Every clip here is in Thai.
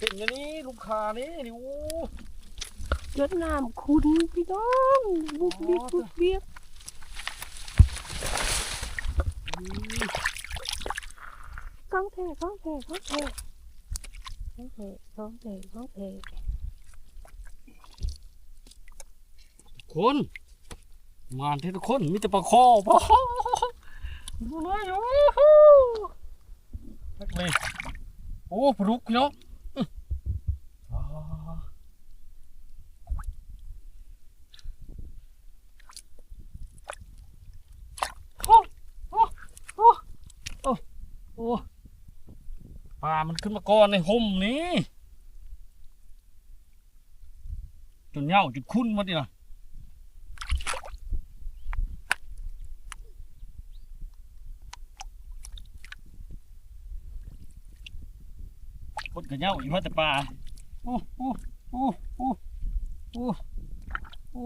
เต็มอย่างนี้ลูกคานี่นี่โอ้ยดน้ำคุณพี่น้องบุกบิกบุกเบียกก้องแท้ก้องแท้ก้องแท้ก้องแท้ก้องแท้ก้องแท้คนมานเททุกคนมีแต่ปลาคอปลาดูเลยโอ้โหนักเลยโอ้ปลาดุกพี่น้องอื้ออ่าโอ้โอ้โอ้โอ้โอ้ปลา มันขึ้นมาก่อนในห่มนี้จนเหย้าจนคุ้นมาดินะคนกระเหย้าอยู่ว่าแต่ป่าโอ้โอ้โอ้โอ้โอ้โอ้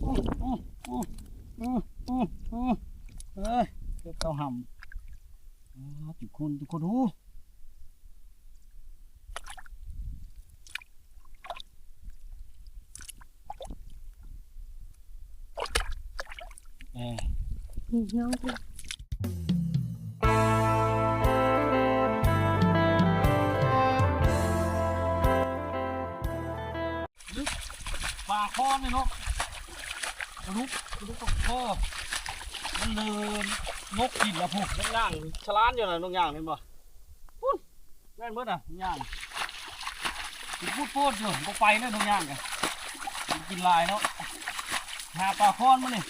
โอ้โอ้โอ้โอ้โอ้โอ้เอ้ยเก็บเข้าห่ำ ทุกคนทุกคนโอ้เอ้ยนี่น้องพี่ปลาคอเนี่ยเนาะกระลุกกระลุกตกคอมันเลิน นกกินแล้วพวกนกย่างฉลานอยู่นะนกย่างเห็นบ่พุ่นแม่นเบิดอะนกย่างกินพูดพูดอยู่บ่ไปเลยนกย่างกันมันกินลายเนาะหาปลาคอนมาเนี่ย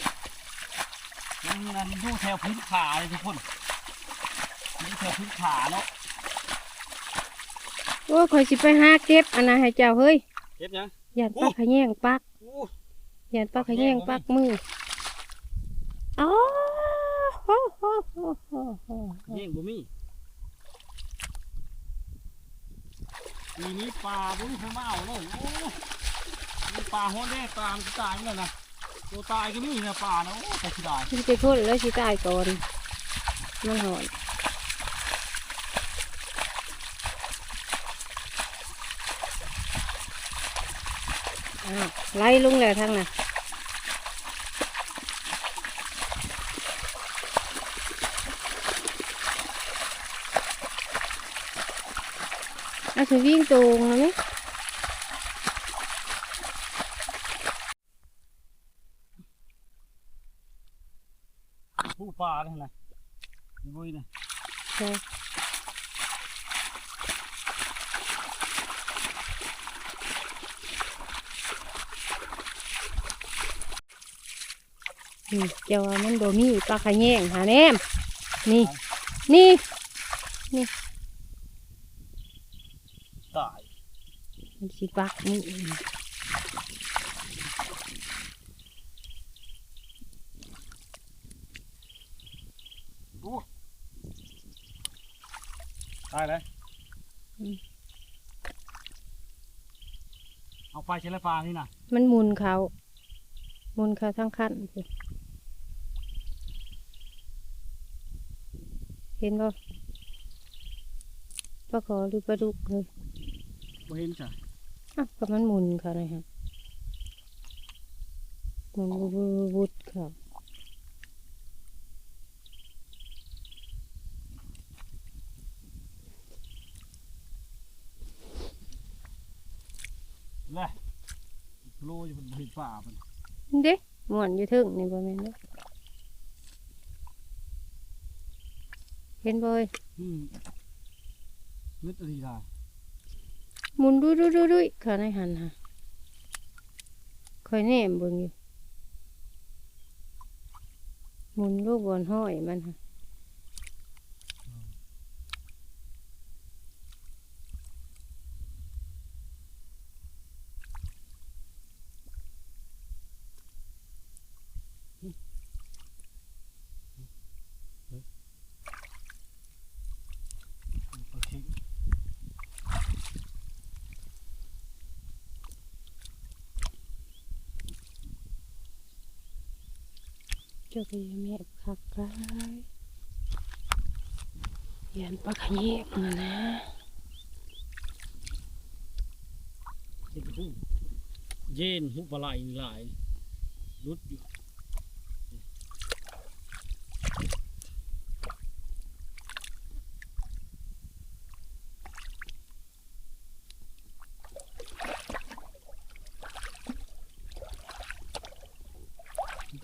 มันนั่นอยู่แถวพื้นขาเลยทุกคนอยู่แถวพื้นขาเนาะโอ้ยคอยสิไปหาเก็บอันนั้นให้เจ้าเฮ้ยเก็บยังยันปักขะแยงปักอู้ยันปักขะแยงปักมืออ๋อโหโหโหโหโห ยิ งบ่มีปีนี้ปลาบุ้งเขามาเอาเลยโอ้มีปลาหัวแดงปลามตายเหมือนะตัวตายก็มีนะปลานะโอ้แต่สิได้มันไปพ่นแล้วสิตายก่อนมันหอนอ้าวไล่ลงแล้วทางน่ะ เอาสิวิ่งตรงแล้วไหมผู้ปลาเนี่ยนะบุ้ยนะใช่นี่เจ้าว่ามันบ่มีปลาขะแยงหาแนมนี่ นี่ตาย มันสิปักนี่ตายเลยเอาไปใช้แล้วปลานี่นะมันหมุนเขาหมุนเขาทั้งคันสิเห็นบ่ปลาขอหรือปลาดุกเลยบ่เห็นจ้ะ อะก็มันหมุนเขาเลยฮะหมุนวุบวุบเขาเลยโลอยู่บนหินป่ามันเด้หมวนอยู่ถึงนี่บ่แม่นเด้อเห็นบ่เอ้ยอืมนึกอะไรได้ห มุนดุยดุยดุยดุยเขาในหันฮะคอยแนมเบิ่งอยู่มุนลูกบอลห้อยมันฮะ โอเค เจ้าก็ยังแม่คักกายเยันปลาขะแยงนะนะเย็นหุบปลาไหลหลายรุดอยู่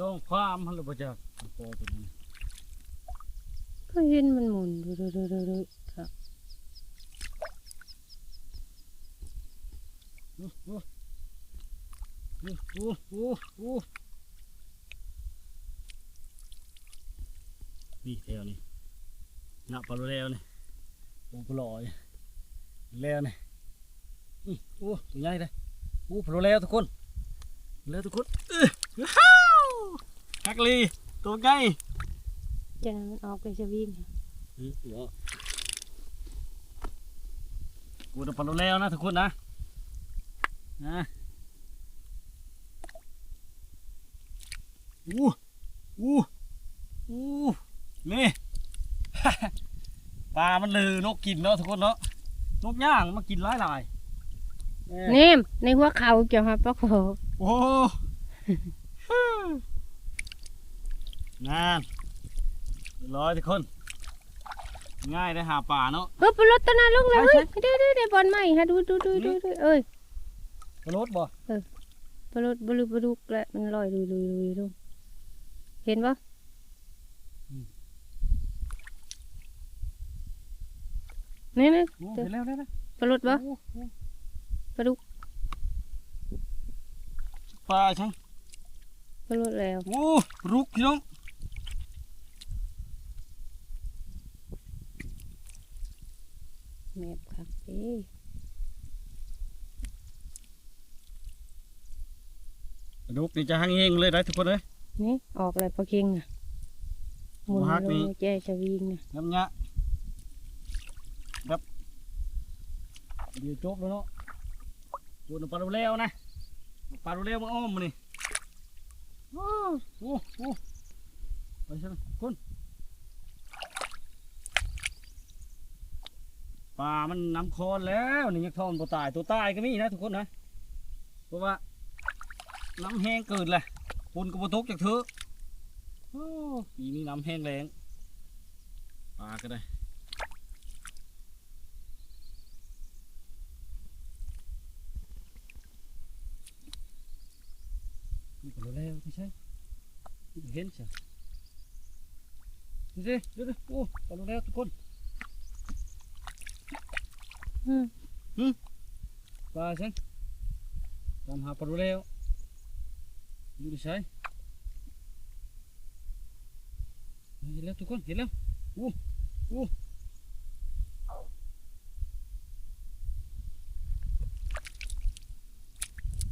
ต้อง ความฮัลโหลประจักษ์พอตัวนี้ก็เห็นมันหมุนดูดูดูดูดูครับอู้อู้อู้อู้อู้นี่แถวนี้หนักปลาแล้วนี่โอ้ปลอยแล้วนี่นี่โอ้ตัวใหญ่เลยโอ้ปลาแล้วทุกคนแล้วทุกคนเอ้ยว้าว ฮักลีตัวใหญ่จะนำมันออกไปจะวิ่งอืมเดี๋ยวกูจะปลาแล้วนะทุกคนนะนะอู้อู้อู้นี่ปลา มันลือนกกินเนาะทุกคนเนาะนกย่างมากินหลายหลายๆเอ้ยเนมในหัวเขาเกี่ยวกับปลาโขโอ้ นานร้อยทุกคน ง่ายได้หาป่าเนาะ เฮ้ยปลาลดตัวนั้นลงเลยใช่เฮ้ยเดี๋ยวเดี๋ยวเดี๋ยวบอลใหม่ฮะดูดูดูดูดูเอ้ยรถบ่ปลาลดบลูบลูกแล้วมันลอยลุยลุยลุยลงเห็นปะนี่นี่โอ้เห็นแล้วได้แล้วปลาลดปะโอ้โอ้ปลาดุกปลาช่างปลาลดแล้วโอ้รุกพี่น้อง แมบครับเอ้ยรุกนี่จะหังเฮงเลยได้ทุกคนเลยนี่ออกอะไรปลาเค็งอะหมุนบ่ฮักลนี่งแจ้จะวิ่งนะน้ำยะครับเดี๋ยวจบแล้วเนาะปวดปลาเร็วนะปลาเร็วมาอ้อมมานี่โอ้โหโอ้ไปใช่ไหมคุณ ปลามันน้ำคอนแล้วนี่ยักษ์ทองตัวตายตัวตายก็มีนะทุกคนนะเพราะว่าน้ำแห้งเกิดเลยคนก็บ่ตกจากเธอโอ้ปีนี้น้ำแห้งแรงปลาก็ได้นี่ก็เร็วไม่ใช่นี่ก็เห็นใช่ดูสิดูสิโอ้ปลาเร็วทุกคน อืมปลาฉันตามหาปลาดูแล้วดูดิใช่เห็นแล้วทุกคนเห็นแล้วอู้อู้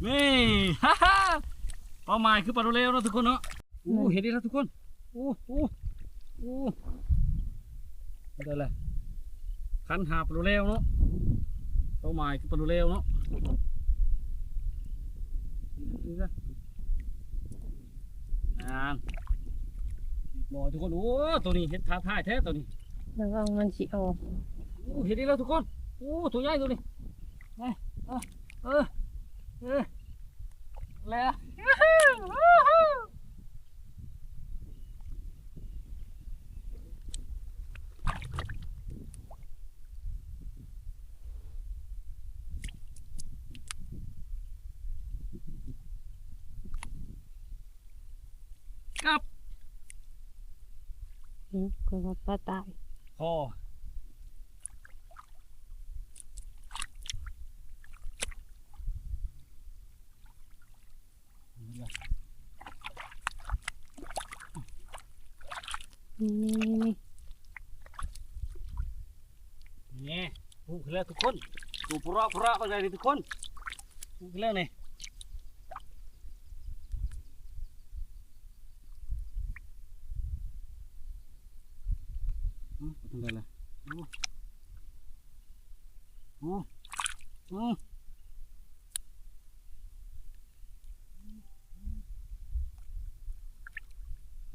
นี่ฮ่าฮ่าเป้าหมายคือปลาดูแล้วนะทุกคนเนาะอู้เห็นดีแล้วทุกคนอู้อู้อู้ได้เลย คันหาปลาดูแล้วเนาะเป้าหมายคือปลาดูเร็วเนาะนี่ซะอ่านรอยทุกคนโอ้ตัวนี้เห็นท้าทายแท้ตัวนี้ระวังมันสิออกโอ้เห็นได้แล้วทุกคนโอ้ตัวใหญ่ตัวนี้เออเออเออเออแล้ว ครับอืมก็ว่าปลาตายคอนี่ล่ะนี่นี่นี่นี่นี่พูดแล้วทุกคนดูพระพระไปเลยทุกคนพูดแล้วนี่อืมไปทางใดล่ะโอ้โอ้โอ้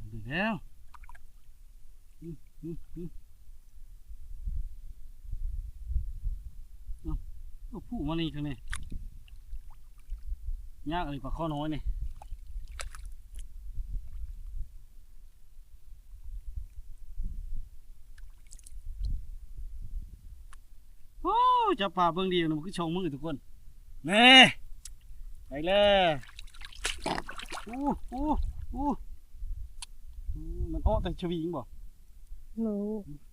ไปแล้วอืมอืมอืม โอ้ผู้มา นี่ข้งนี้ยากเลยปลาข้อน้อยนี่โอ้จะปลาเบิ่งเดียวนะมันคือชงมือทุกคนแน่ไปเลยอู้อู้อู้อู้มันอ้อแต่ชวิงบ่ห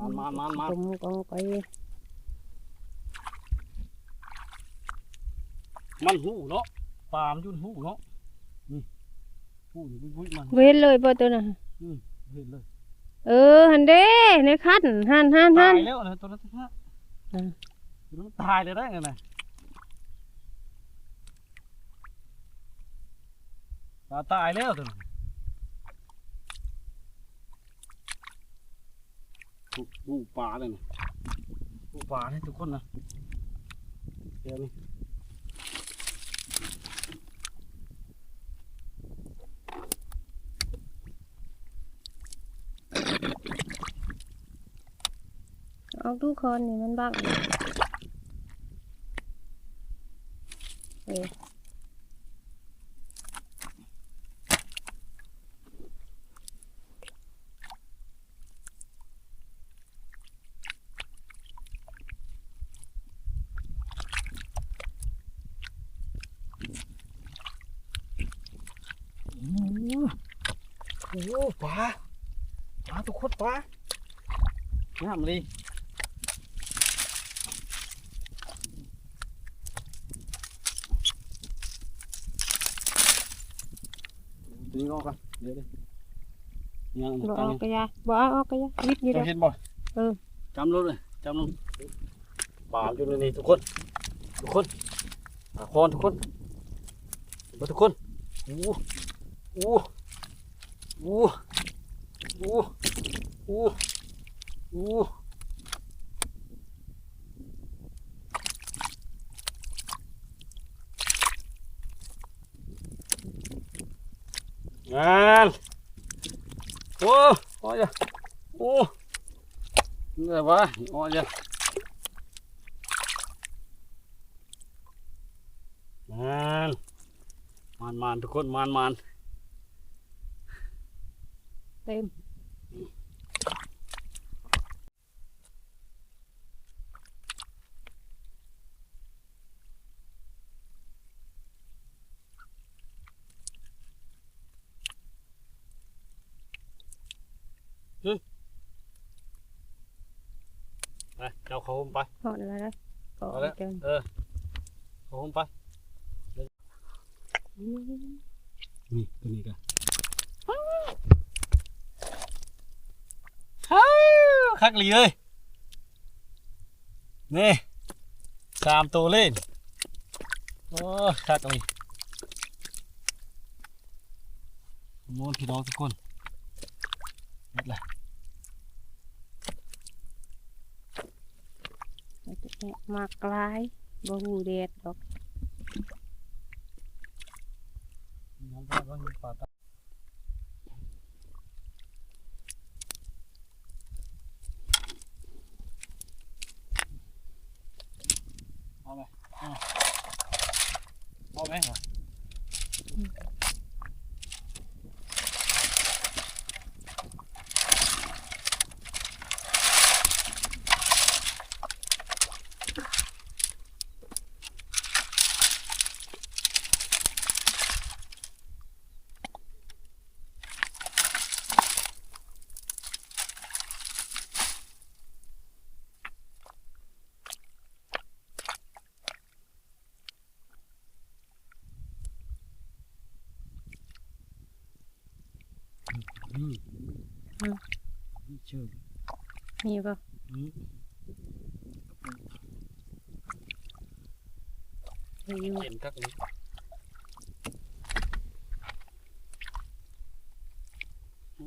มามามานมานผมกองไปมันหูเนาะปามยุ่นหูเนาะนี่หูนี่บุ้ยมันเว้นเลยบ่ตัวน่ะเห็นเลย เออหันเด้ในคันหันหันหันตายแล้วนะตัวนั้นฮะอืมตัวนั้นตายเลยได้ไงนะตายแล้วตัวนั้น หูหูปลาเลยนะหูปลาเนี่ยทุกคนนะเดี๋ยวนี้เอาทุกคนนี่มันบักเออ โอ้โหโอ้โหปลาปลาทุกคนปลาน้ำเลยตัวนี้ออกกันเดี๋ยวดิยัง บ่ จั เอา ง กระยาบ่เอาเอากระยาวิทย์อยู่ จะเด้อเห็นบ่เออจำรถเลยจำลงปลาอยู่ในนี้ทุกคนทุกคนปลาคอนทุกคนมาทุกคนโอ้โหโอ้โหโอ้โหโอ้งานโอ้โอ้ยโอ้นี่อะไรวะโอ้ยงานมันมันทุกคนมันมันเต็ม ไป เจ้าเขาหุ้มไปหอดอะไรนะก็เอาแล้วเกินเออเขาหุ้มไปนี่ตัวนี้กันฮ่าคักหลีเลยนี่สามตัวเล่นโอ้คักเลยโมนพี่น้องทุกคนนี่แหละ มากลายบ่หูแดดดอกน้ำปลาก็มีปลาตาเอาไหมเอาเอาไหมเหรออืมนี่เชื่อ มีบ่อืมมีอยู่เห็นกักนี้โ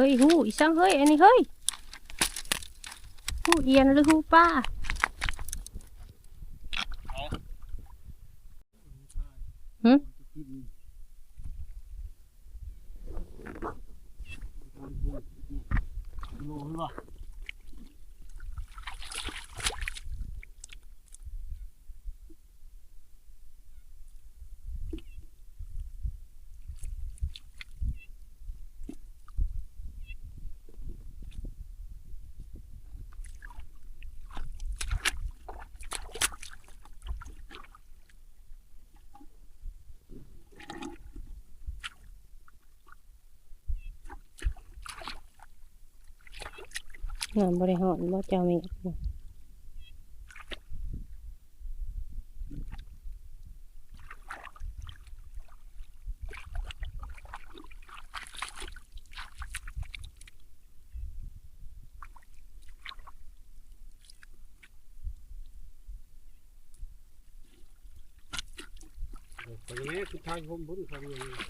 เฮ้ยหูอีสังเฮ้ยอันนี้เฮ้ยหูเอียนหรือหูป้า หึ โลหรือเปล่า น้ำบริหารบ่เจ้ามีแต่ยังไงคือทางผมบุญทำยังไงบ่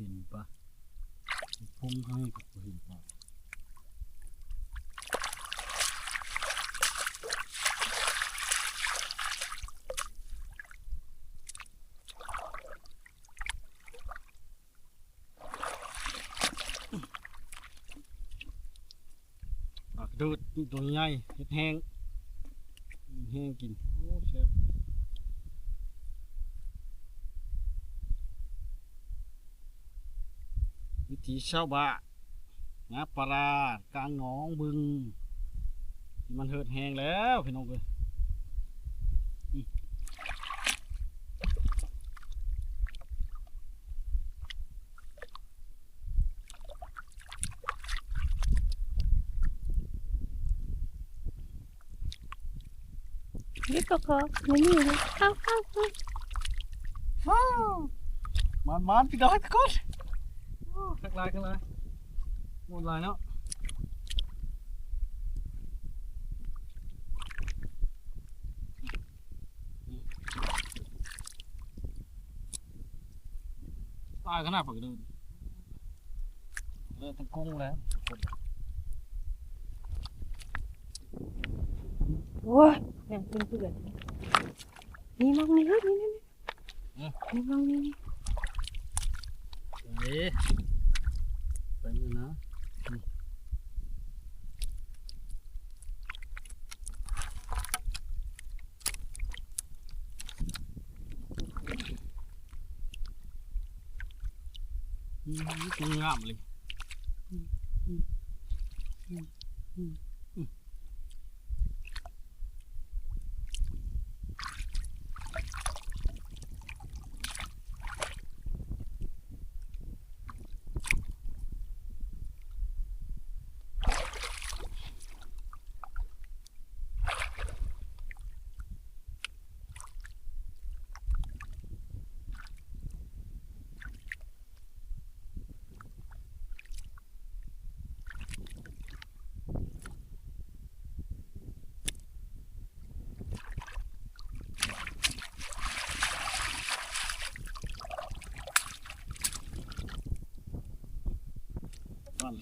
เห็นปะผมให้ก็บ่เห็นปะปากดูดตัวใหญ่เห็ดแห้งแห้งกินโอ้แซ่บ วิถีชาวบ้านนะปลากลางหนองบึงที่มันเหิดแหงแล้วพี่น้องเลยอืมนี่ก็ขอไม่มีเลยเข้าเข้าเข้าว้าวมันมันพี่น้องทุกคนโอ้ ทักลายกันเลยหมดลายเนาะตายขนาดปากเดินเดินตั้งกุ้งแล้วโอ้ยนั่งเป็นเพื่อนนี่มองนี่เฮ้ยนี่นี่นี่มองนี่นี่ เอ๊ะไปมือนะอืมนี่คือ งามเลย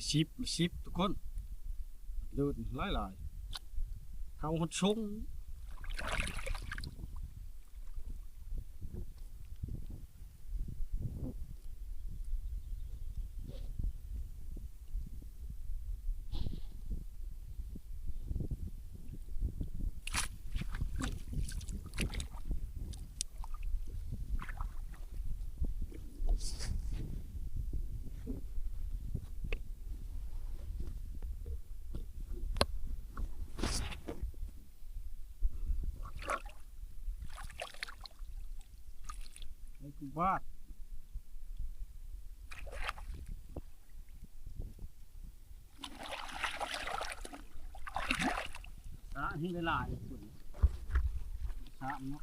ชิบชิบทุกคนเดินหลายหลายๆเขาคนชง มากสะหินหลายๆสะเนาะ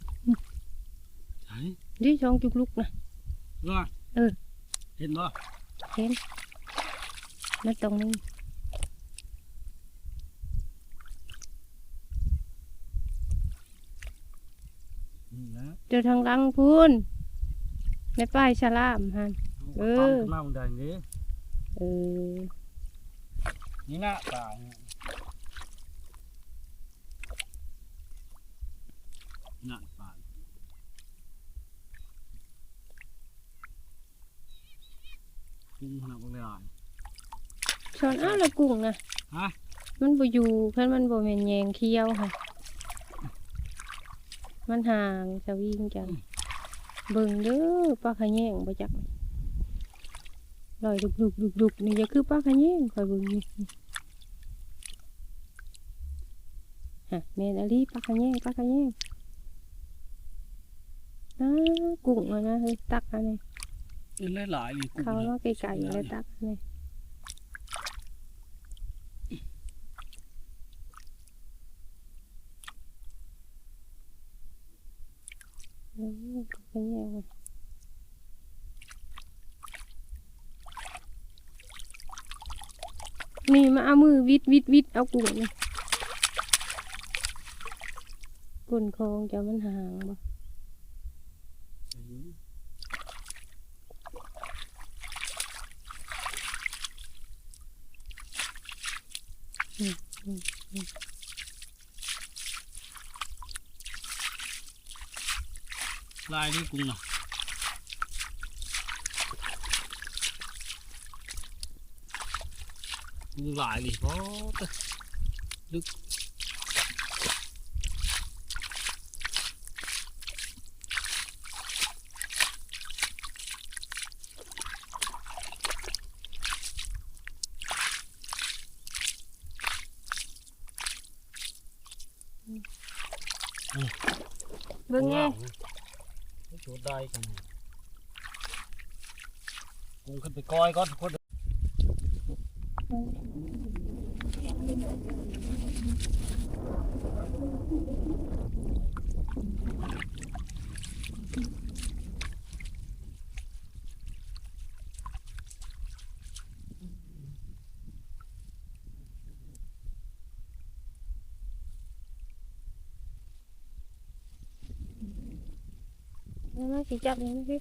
นดิสองจุกลุกนะเนาะเออ เห็นบ่เห็นนั่นตรงนี้นี่นะเจอทางหลังพูนในป้ายฉลามฮันเออาปั๊มขึ้นมาบนใดนี้เออ นี่นะตายเนี่ยน่ะตาย กุ้งขนาดบางเลยอะช้อนอ้าวและกุ้งนะฮะมันบ่อยู่เพิ่นมันบ่แม่นแยงเคี้ยวค่ะ มันห่างสวิงจังเบิ่งเด้อปลาขะแยงบ่จักลอยดุกดุกดุกดุกนี่อย่าคือปลาขะแยงคอยเบิ่งนี่ฮะแม่นอลีปลาขะแยงปลาขะแยงอ้ากุ้งอะนะเฮ้ยตักอันนี้เป็ นหลายๆเลยกุ้งเขานะว่าไก่ๆเลยตักอันนี้อืมปลาขะแยงอะนี่มาเอามือวิดวิดวิดเอากุ้งนี่ก้นคลองจะมันห่างบ่ ลายนี่กุ้งนะกุ้งลายเลยเพราะแต่ดึก เบิ่งแง่ ไดได้กันกุ้งขึ้นไปก้อยก่อนทุกคน มามาสิ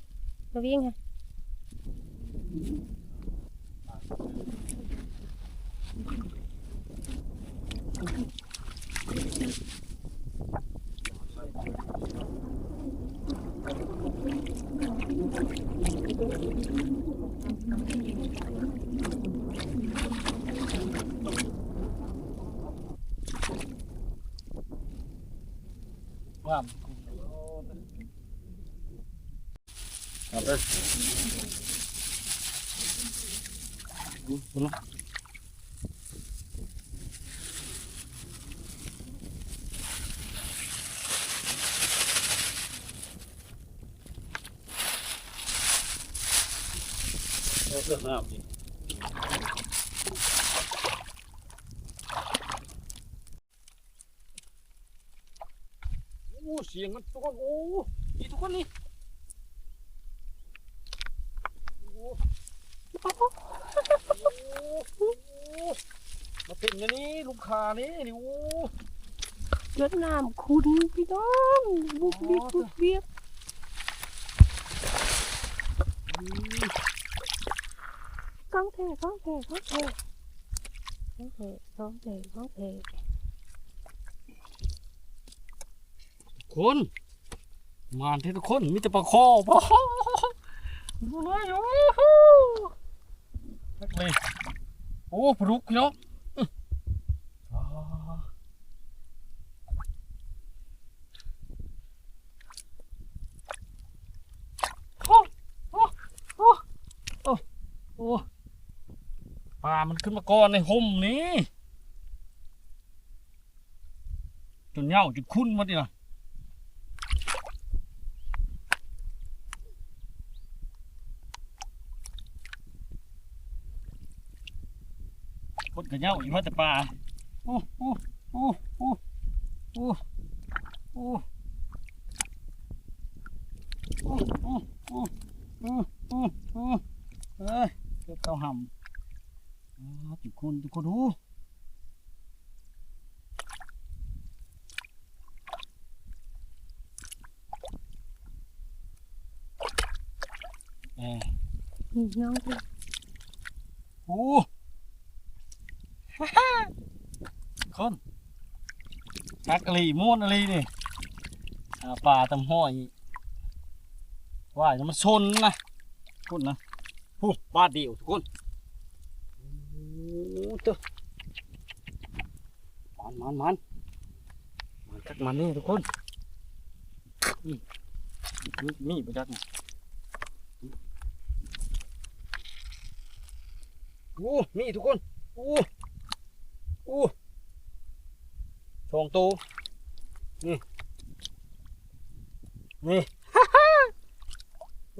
จับ นะค่ะว่ามเอาไปดูดูเนาะเอาเรื่องน้ำดิโอ้เสียงมันทุกคนโอ้นี่ทุกคนนี่โอ้โอ้ ขานี่นี่โอ้รดน้ำคุณพี่น้องบุกบิกบุกเบียกก้องแท้ก้องแท้ก้องแท้ก้องแท้ก้องแท้ก้องแท้คนมานที่ทุกคนมีแต่ปลาคอปลาคอดูเลยโอ้โหนักเลยโอ้ปลาดุกพี่น้องอื้ออ่าโอ้โอ้โอ้โอ้โอ้ปลา มันขึ้นมาก่อนในห่มนี้จนเหย้าจนคุ้นหมดนี่นะคนกระเหย้าอยู่ว่าแต่ป่าโอ้โอ้โอ้โอ้โอ้โอ้โอ้โอ้โอ้โอ้โอ้เอ้ยเก็บเข้าห่ำ ทุกคนทุกคนดูเอ้ยนี่น้องพี่โอ้คนนักกะลีม้วนอะไรนี่อ่าป่าตำห้อยว่าจะมาชนนะทุนนะโอ้บ้านเดียวทุกคนโอ้เจ้า มันมันมันมันกักมันนี่ทุกคนอืมมีมีไปจักนะโอ้มีทุกคนโอ้โอ้สองตัวนี่นี่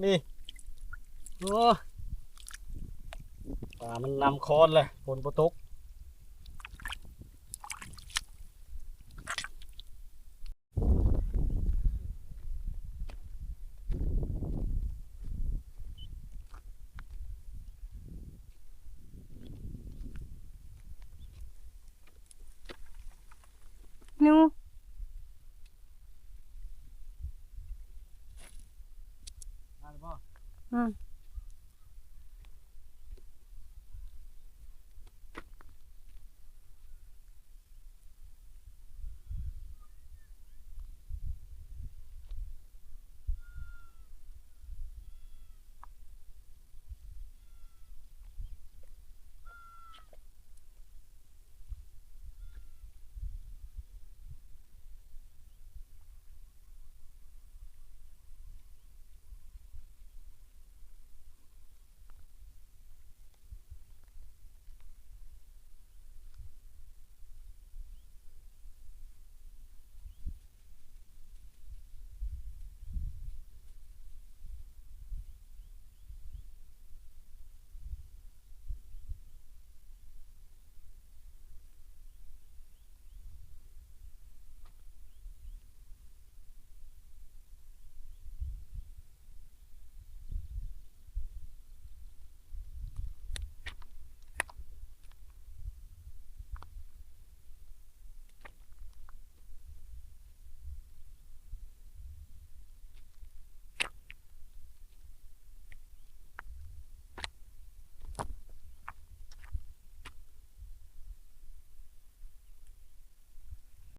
นี่โอ้ป่ามันนำคอนเลยฝนปตก